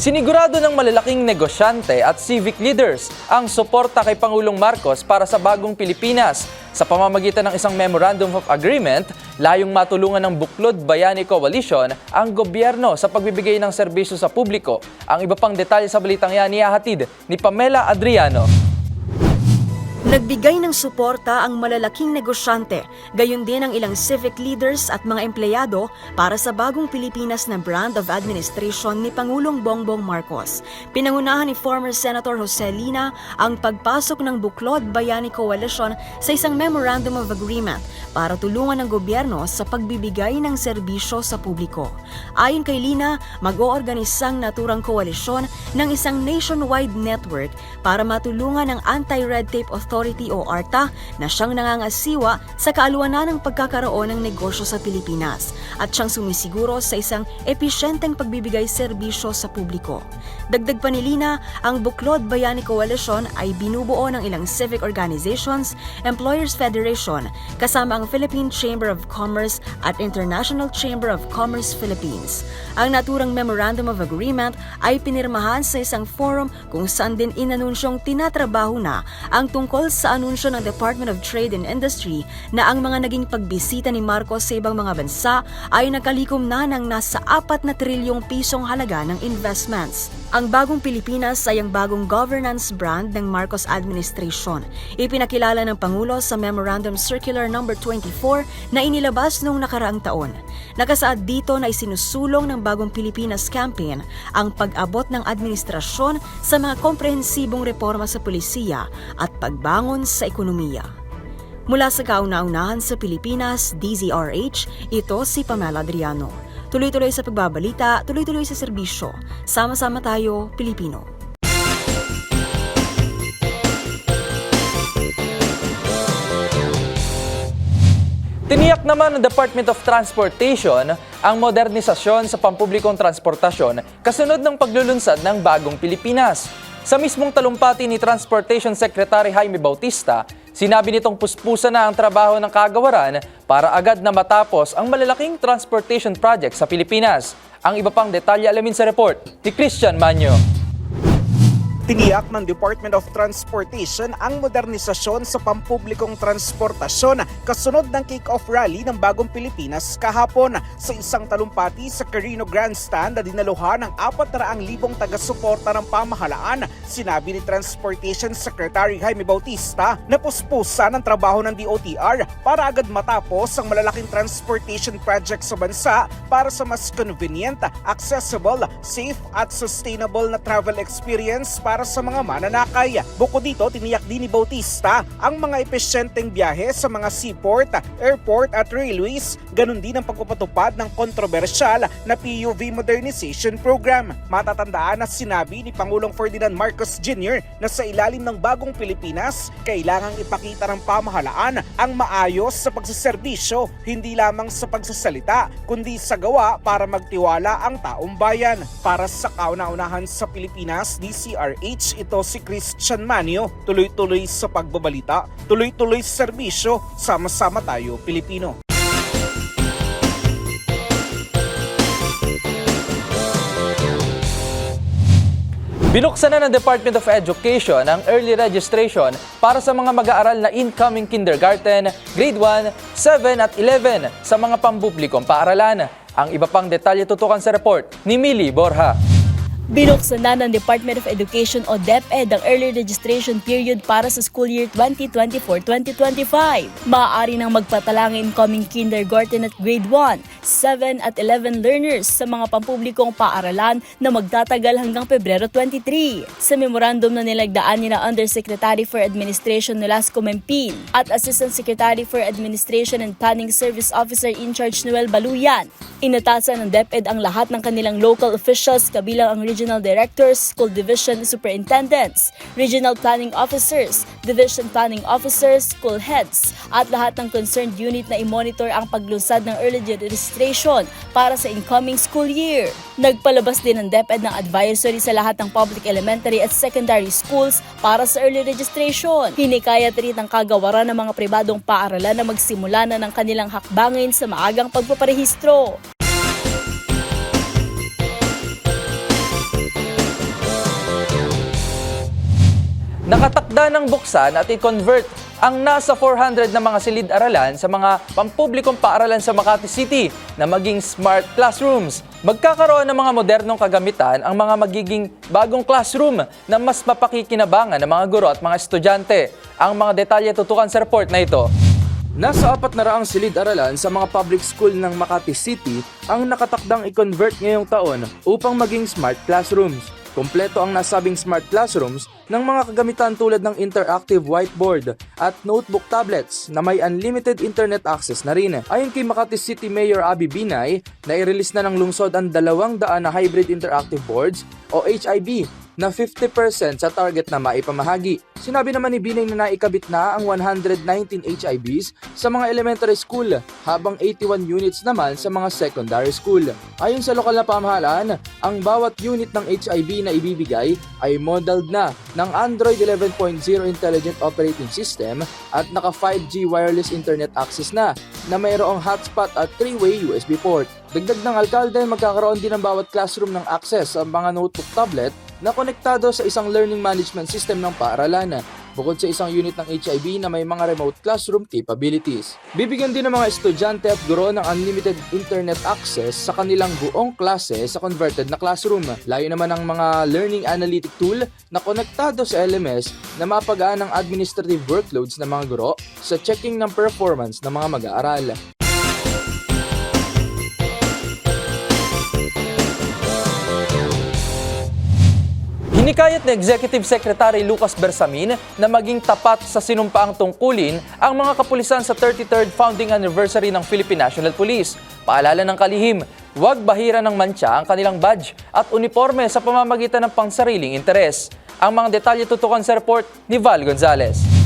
Sinigurado ng malalaking negosyante at civic leaders ang suporta kay Pangulong Marcos para sa bagong Pilipinas sa pamamagitan ng isang Memorandum of Agreement, layong matulungan ng Buklod Bayani Coalition ang gobyerno sa pagbibigay ng serbisyo sa publiko. Ang iba pang detalye sa balitang yan ihahatid ni Pamela Adriano. Nagbigay ng suporta ang malalaking negosyante, gayon din ang ilang civic leaders at mga empleyado para sa bagong Pilipinas na brand of administration ni Pangulong Bongbong Marcos. Pinangunahan ni former Senator Jose Lina ang pagpasok ng Buklod Bayani Coalition sa isang Memorandum of Agreement para tulungan ng gobyerno sa pagbibigay ng serbisyo sa publiko. Ayon kay Lina, mag-oorganisang naturang koalisyon ng isang nationwide network para matulungan ang Anti-Red Tape Authority o ARTA na siyang nangangasiwa sa kaaluanan ng pagkakaroon ng negosyo sa Pilipinas at siyang sumisiguro sa isang episyenteng pagbibigay serbisyo sa publiko. Dagdag pa ni Lina, ang Buklod Bayani Coalition ay binubuo ng ilang civic organizations, Employers Federation, kasama ang Philippine Chamber of Commerce at International Chamber of Commerce Philippines. Ang naturang Memorandum of Agreement ay pinirmahan sa isang forum kung saan din inanunsyong tinatrabaho na ang tungkol sa anunsyo ng Department of Trade and Industry na ang mga naging pagbisita ni Marcos sa ibang mga bansa ay nakalikom na ng nasa 4 na trilyong pisong halaga ng investments. Ang bagong Pilipinas ay ang bagong governance brand ng Marcos administration. Ipinakilala ng Pangulo sa Memorandum Circular No. 24 na inilabas noong nakaraang taon. Nakasaad dito na isinusulong ng bagong Pilipinas campaign ang pag-abot ng administrasyon sa mga komprehensibong reforma sa polisiya at pagbangon sa ekonomiya. Mula sa kauna-unahan sa Pilipinas, DZRH, ito si Pamela Adriano. Tuloy-tuloy sa pagbabalita, tuloy-tuloy sa serbisyo. Sama-sama tayo, Pilipino. Tiniyak naman ng Department of Transportation ang modernisasyon sa pampublikong transportasyon kasunod ng paglulunsad ng bagong Pilipinas. Sa mismong talumpati ni Transportation Secretary Jaime Bautista, sinabi nitong puspusan na ang trabaho ng kagawaran para agad na matapos ang malalaking transportation project sa Pilipinas. Ang iba pang detalye alamin sa report ni Christian Manyo. Tiniyak ng Department of Transportation ang modernisasyon sa pampublikong transportasyon kasunod ng kick-off rally ng Bagong Pilipinas kahapon sa isang talumpati sa Carino Grandstand na dinaluhan ng 400,000 taga-suporta ng pamahalaan. Sinabi ni Transportation Secretary Jaime Bautista na puspusan ang trabaho ng DOTR para agad matapos ang malalaking transportation project sa bansa para sa mas convenient, accessible, safe at sustainable na travel experience para sa mga mananakay. Bukod dito, tiniyak din ni Bautista ang mga epesyenteng biyahe sa mga seaport, airport at railways, ganun din ang pagpapatupad ng kontrobersyal na PUV Modernization Program. Matatandaan na sinabi ni Pangulong Ferdinand Marcos Jr. na sa ilalim ng bagong Pilipinas, kailangang ipakita ng pamahalaan ang maayos sa pagsaserbisyo, hindi lamang sa pagsasalita, kundi sa gawa para magtiwala ang taong bayan. Para sa kauna-unahan sa Pilipinas, DCRH, DZRH, ito si Christian Manio. Tuloy-tuloy sa pagbabalita, tuloy-tuloy sa serbisyo, sama-sama tayo Pilipino. Binuksan na ng Department of Education ang early registration para sa mga mag-aaral na incoming kindergarten, grade 1, 7 at 11 sa mga pampublikong paaralan. Ang iba pang detalye tutukan sa report ni Millie Borja. Binuksan na ng Department of Education o DepEd ang early registration period para sa school year 2024-2025. Maaari nang magpatalang incoming kindergarten at grade 1, 7 at 11 learners sa mga pampublikong paaralan na magtatagal hanggang Pebrero 23. Sa memorandum na nilagdaan ni na Undersecretary for Administration Nolasco Mempin at Assistant Secretary for Administration and Planning Service Officer in charge Noel Baluyan, inatasan ng DepEd ang lahat ng kanilang local officials kabilang ang regional directors, school division superintendents, regional planning officers, division planning officers, school heads, at lahat ng concerned unit na i-monitor ang paglusad ng early registration para sa incoming school year. Nagpalabas din ng DepEd ng advisory sa lahat ng public elementary at secondary schools para sa early registration. Hinikayat rin ang kagawaran ng mga pribadong paaralan na magsimula na ng kanilang hakbangin sa maagang pagpaparehistro. Nakatakda ng buksan at i-convert ang nasa 400 na mga silid-aralan sa mga pampublikong paaralan sa Makati City na maging smart classrooms. Magkakaroon ng mga modernong kagamitan ang mga magiging bagong classroom na mas mapakikinabangan ng mga guro at mga estudyante. Ang mga detalye tutukan sa report na ito. Nasa apat na raang silid-aralan sa mga public school ng Makati City ang nakatakdang i-convert ngayong taon upang maging smart classrooms. Kompleto ang nasabing smart classrooms ng mga kagamitan tulad ng interactive whiteboard at notebook tablets na may unlimited internet access na rin. Ayon kay Makati City Mayor Abby Binay, na-release na ng lungsod ang dalawang daan na hybrid interactive boards o HIB na 50% sa target na maipamahagi. Sinabi naman ni Binay na naikabit na ang 119 HIBs sa mga elementary school habang 81 units naman sa mga secondary school. Ayon sa lokal na pamahalaan, ang bawat unit ng HIB na ibibigay ay modeled na ng Android 11.0 Intelligent Operating System at naka 5G wireless internet access na na mayroong hotspot at 3-way USB port. Dagdag ng alkalde, magkakaroon din ng bawat classroom ng access sa mga notebook tablet na konektado sa isang learning management system ng paaralan bukod sa isang unit ng HIB na may mga remote classroom capabilities. Bibigyan din ng mga estudyante at guro ng unlimited internet access sa kanilang buong klase sa converted na classroom. Layo naman ang mga learning analytic tool na konektado sa LMS na mapagaan ang administrative workloads ng mga guro sa checking ng performance ng mga mag-aaral. Hinikayat ni Executive Secretary Lucas Bersamin na maging tapat sa sinumpaang tungkulin ang mga kapulisan sa 33rd founding anniversary ng Philippine National Police. Paalala ng kalihim, huwag bahira ng mantsa ang kanilang badge at uniforme sa pamamagitan ng pangsariling interes. Ang mga detalye tutukan sa report ni Val Gonzalez.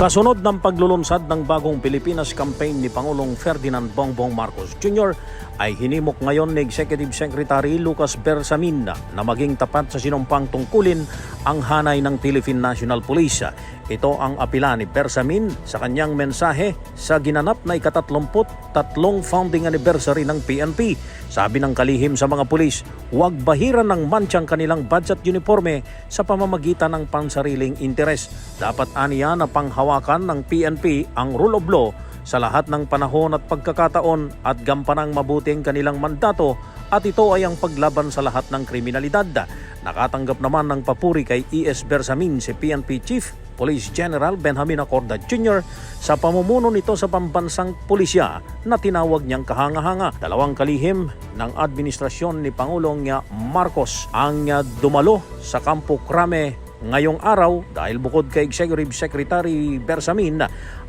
Kasunod ng paglulunsad ng bagong Pilipinas campaign ni Pangulong Ferdinand Bongbong Marcos Jr. ay hinimok ngayon ni Executive Secretary Lucas Bersamin na maging tapat sa sinumpang tungkulin ang hanay ng Philippine National Police. Ito ang apila ni Bersamin sa kanyang mensahe sa ginanap na ikatatlumput tatlong founding anniversary ng PNP. Sabi ng kalihim sa mga pulis, huwag bahiran ng mansyang kanilang budget uniforme sa pamamagitan ng pansariling interes. Dapat aniya na panghawakan ng PNP ang rule of law sa lahat ng panahon at pagkakataon at gampanang mabuti ang kanilang mandato at ito ay ang paglaban sa lahat ng kriminalidad. Nakatanggap naman ng papuri kay E.S. Bersamin si PNP Chief Police General Benjamin Acorda Jr. sa pamumuno nito sa pambansang pulisya na tinawag niyang kahanga-hanga. Dalawang kalihim ng administrasyon ni Pangulong Marcos ang dumalo sa Campo Crame ngayong araw dahil bukod kay Executive Secretary Bersamin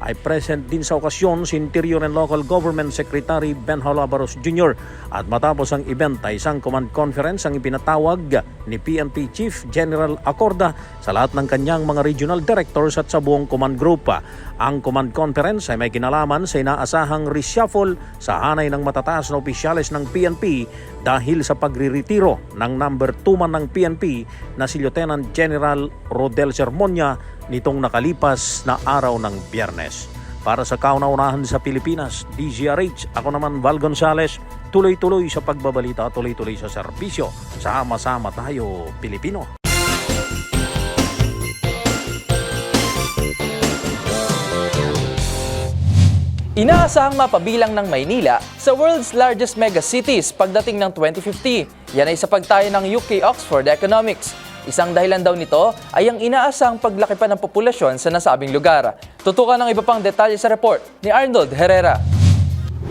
ay present din sa okasyon si Interior and Local Government Secretary Ben Holabaros Jr. At matapos ang event ay isang command conference ang ipinatawag ni PNP Chief General Acorda sa lahat ng kanyang mga regional directors at sa buong command group. Ang command conference ay may kinalaman sa inaasahang reshuffle sa hanay ng matataas na opisyales ng PNP dahil sa pagriritiro ng number 2 man ng PNP na si Lieutenant General Rodel Sermonia nitong nakalipas na araw ng biyernes. Para sa kauna-unahan sa Pilipinas, DZRH, ako naman Val Gonzales, tuloy-tuloy sa pagbabalita, tuloy-tuloy sa serbisyo. Sama-sama tayo, Pilipino. Inaasahang mapabilang ng Maynila sa world's largest megacities pagdating ng 2050. Yan ay sa pagtayo ng UK Oxford Economics. Isang dahilan daw nito ay ang inaasahang paglaki pa ng populasyon sa nasabing lugar. Tutukan ng iba pang detalye sa report ni Arnold Herrera.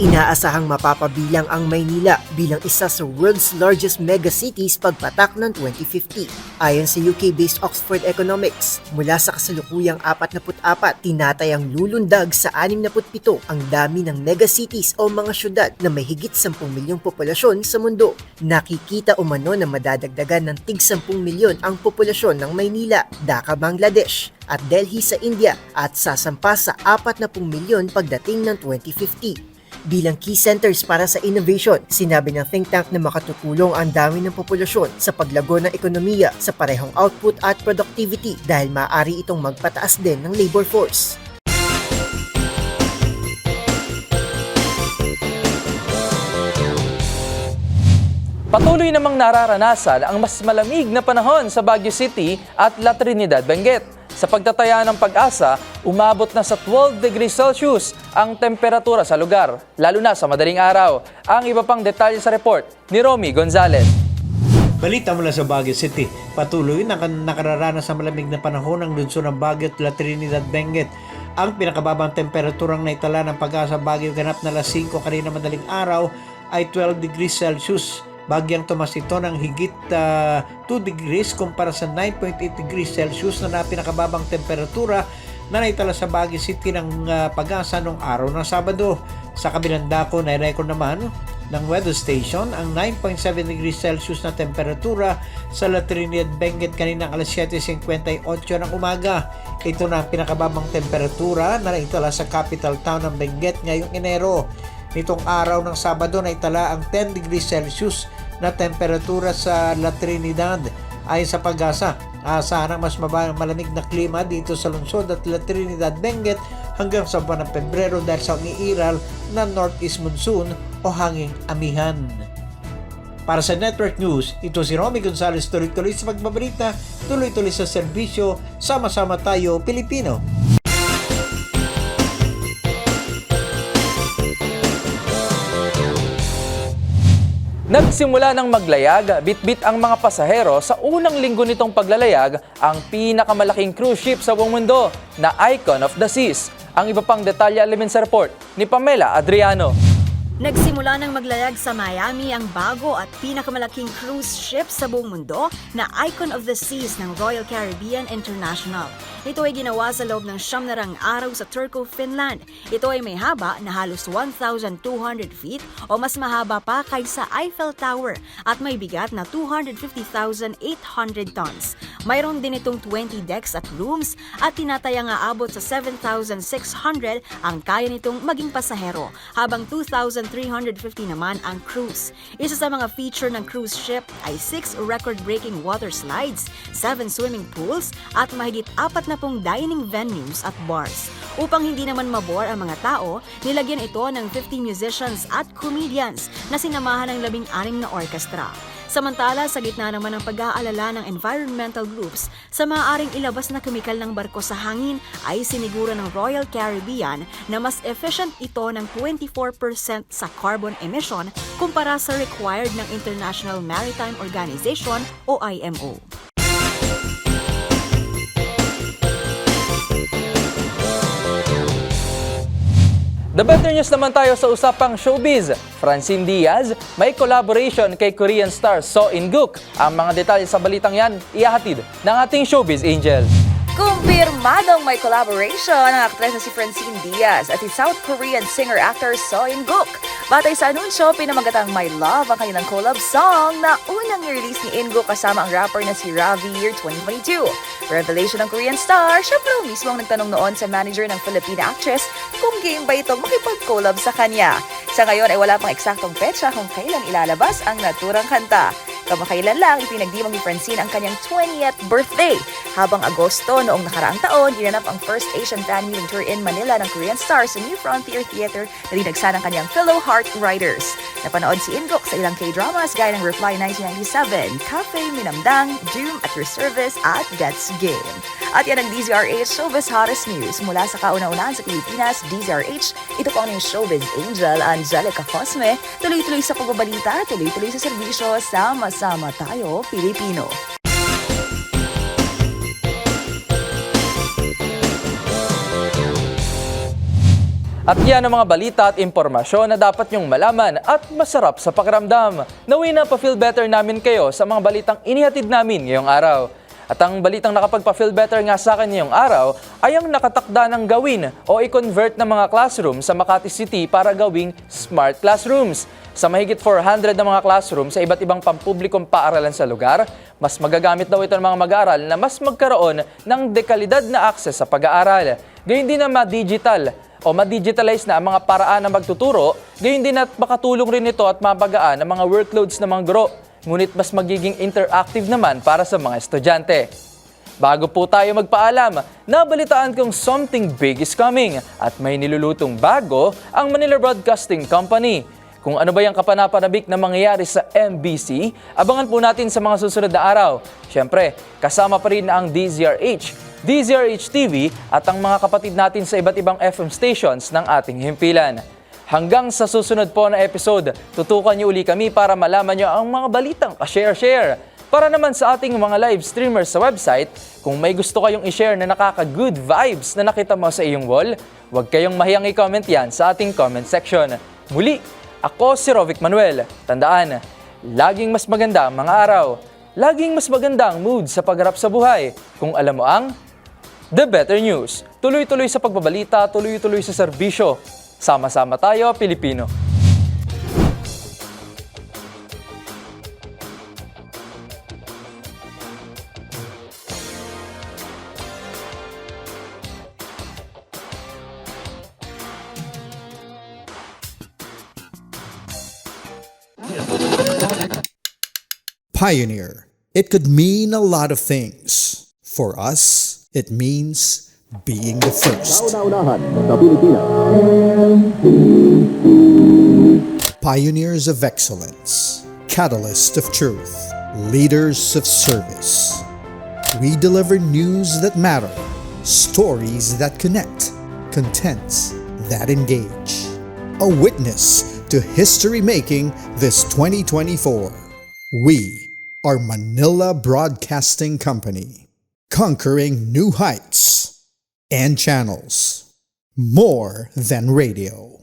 Inaasahang mapapabilang ang Maynila bilang isa sa world's largest megacities pagpatak ng 2050. Ayon sa UK-based Oxford Economics, mula sa kasalukuyang 44, tinatayang lulundag sa 67 ang dami ng megacities o mga syudad na may higit 10 milyong populasyon sa mundo. Nakikita umano na madadagdagan ng tig 10 milyon ang populasyon ng Maynila, Dhaka, Bangladesh, at Delhi sa India at sasampa sa 40 milyon pagdating ng 2050 bilang key centers para sa innovation. Sinabi ng think tank na makatutulong ang dami ng populasyon sa paglago ng ekonomiya sa parehong output at productivity dahil maaari itong magpataas din ng labor force. Patuloy namang nararanasan ang mas malamig na panahon sa Baguio City at La Trinidad, Benguet. Sa pagtataya ng pag-asa, umabot na sa 12 degrees Celsius ang temperatura sa lugar, lalo na sa madaling araw. Ang iba pang detalye sa report ni Romy Gonzalez. Balita mula sa Baguio City. Patuloy na nakararanas sa malamig na panahon ng lungsod ng Baguio at La Trinidad Benguet. Ang pinakababang temperaturang naitala ng pag-asa Baguio ganap na alas 5 kanina madaling araw ay 12 degrees Celsius. Bagyang tumas ito ng higit ah, 2 degrees kumpara sa 9.8 degrees Celsius na napinakababang temperatura na naitala sa Baguio City ng ah, pag-asa noong araw ng Sabado. Sa kabilang dako na record naman ng weather station ang 9.7 degrees Celsius na temperatura sa La Trinidad Benguet kaninang alas 7.58 ng umaga. Ito na ang pinakababang temperatura na naitala sa capital town ng Benguet ngayong Enero. Nitong araw ng Sabado na itala ang 10 degrees Celsius na temperatura sa La Trinidad ayon sa pag-asa. Asahan ang mas malamig na klima dito sa lungsod at La Trinidad Benguet hanggang sa buwan ng Pebrero dahil sa umiiral na northeast monsoon o hanging amihan. Para sa Network News, ito si Romy Gonzalez tuloy-tuloy sa pagbabalita, tuloy-tuloy sa serbisyo, sama-sama tayo Pilipino. Nagsimula ng maglayag, bitbit ang mga pasahero sa unang linggo nitong paglalayag ang pinakamalaking cruise ship sa buong mundo na Icon of the Seas. Ang iba pang detalye sa report ni Pamela Adriano. Nagsimula ng maglayag sa Miami ang bago at pinakamalaking cruise ship sa buong mundo na Icon of the Seas ng Royal Caribbean International. Ito ay ginawa sa loob ng siyam na rang araw sa Turku, Finland. Ito ay may haba na halos 1,200 feet o mas mahaba pa kaysa Eiffel Tower at may bigat na 250,800 tons. Mayroon din itong 20 decks at rooms at tinatayang aabot sa 7,600 ang kaya nitong maging pasahero habang 2,350 naman ang cruise. Isa sa mga feature ng cruise ship ay 6 record-breaking water slides, 7 swimming pools at mahigit 40 dining venues at bars. Upang hindi naman mabore ang mga tao, nilagyan ito ng 50 musicians at comedians na sinamahan ng labing-anim na orkestra. Samantala, sa gitna naman ng pag-aalala ng environmental groups sa maaaring ilabas na kemikal ng barko sa hangin ay siniguro ng Royal Caribbean na mas efficient ito ng 24% sa carbon emission kumpara sa required ng International Maritime Organization o IMO. The better news naman tayo sa usapang showbiz. Francine Diaz, may collaboration kay Korean star So In-guk. Ang mga detalye sa balitang yan, ihahatid ng ating showbiz angel. Kumpirmadong may collaboration ang aktres na si Francine Diaz at si South Korean singer-actor So In-guk. Batay sa anunsyo, pinamagatang My Love ang kanilang collab song na unang i-release ni In-guk kasama ang rapper na si Ravi year 2022. Revelation ng Korean star, siya po mismo ang nagtanong noon sa manager ng Filipina actress kung game ba itong makipag-collab sa kanya. Sa ngayon ay wala pang eksaktong petsa kung kailan ilalabas ang naturang kanta. Kamakailan lang ipinagdiwang ni Francine ang kanyang 20th birthday. Habang Agosto noong nakaraang taon, ginanap ang first Asian fan meeting tour in Manila ng Korean stars sa New Frontier Theater na dinagsa ng kanyang fellow Heart Riders. Napanood si Ingok sa ilang K-dramas gaya ng Reply 1997, Cafe Minamdang, Doom at Your Service at That's Game. At yan ang DZRH Showbiz Hottest News. Mula sa kauna-unahan sa Pilipinas, DZRH, ito po ang inyong Showbiz Angel, Angelica Cosme. Tuloy-tuloy sa pagbabalita, tuloy-tuloy sa serbisyo, sama-sama tayo, Pilipino. At yan ang mga balita at impormasyon na dapat nyong malaman at masarap sa pakiramdam. Naway na pa-feel better namin kayo sa mga balitang inihatid namin ngayong araw. At ang balitang nakapagpa-feel better nga sa akin ngayong araw ay ang nakatakda ng gawin o i-convert ng mga classroom sa Makati City para gawing smart classrooms. Sa mahigit 400 na mga classroom sa iba't ibang pampublikong paaralan sa lugar, mas magagamit daw ito ng mga mag-aaral na mas magkaroon ng dekalidad na access sa pag-aaral. Gayun din na ma-digital o ma-digitalize na ang mga paraan ng magtuturo, gayon din at makatulong rin ito at mabagaan ang mga workloads ng mga guro, ngunit mas magiging interactive naman para sa mga estudyante. Bago po tayo magpaalam, nabalitaan kong something big is coming at may nilulutong bago ang Manila Broadcasting Company. Kung ano ba yung kapanapanabik na mangyayari sa MBC, abangan po natin sa mga susunod na araw. Siyempre, kasama pa rin ang DZRH, DZRH TV at ang mga kapatid natin sa iba't ibang FM stations ng ating himpilan. Hanggang sa susunod po na episode, tutukan niyo uli kami para malaman niyo ang mga balitang ka-share-share. Para naman sa ating mga live streamers sa website, kung may gusto kayong i-share na nakaka-good vibes na nakita mo sa iyong wall, huwag kayong mahiyang i-comment yan sa ating comment section. Muli, ako si Rovic Manuel. Tandaan, laging mas maganda ang mga araw. Laging mas maganda ang mood sa pagharap sa buhay. Kung alam mo ang The Better News. Tuloy-tuloy sa pagbabalita, tuloy-tuloy sa serbisyo. Sama-sama tayo, Pilipino. Pioneer. It could mean a lot of things. For us, it means being the first. Pioneers of excellence, catalyst of truth, leaders of service. We deliver news that matter, stories that connect, contents that engage. A witness to history making this 2024. We are Manila Broadcasting Company, conquering new heights and channels. More than radio.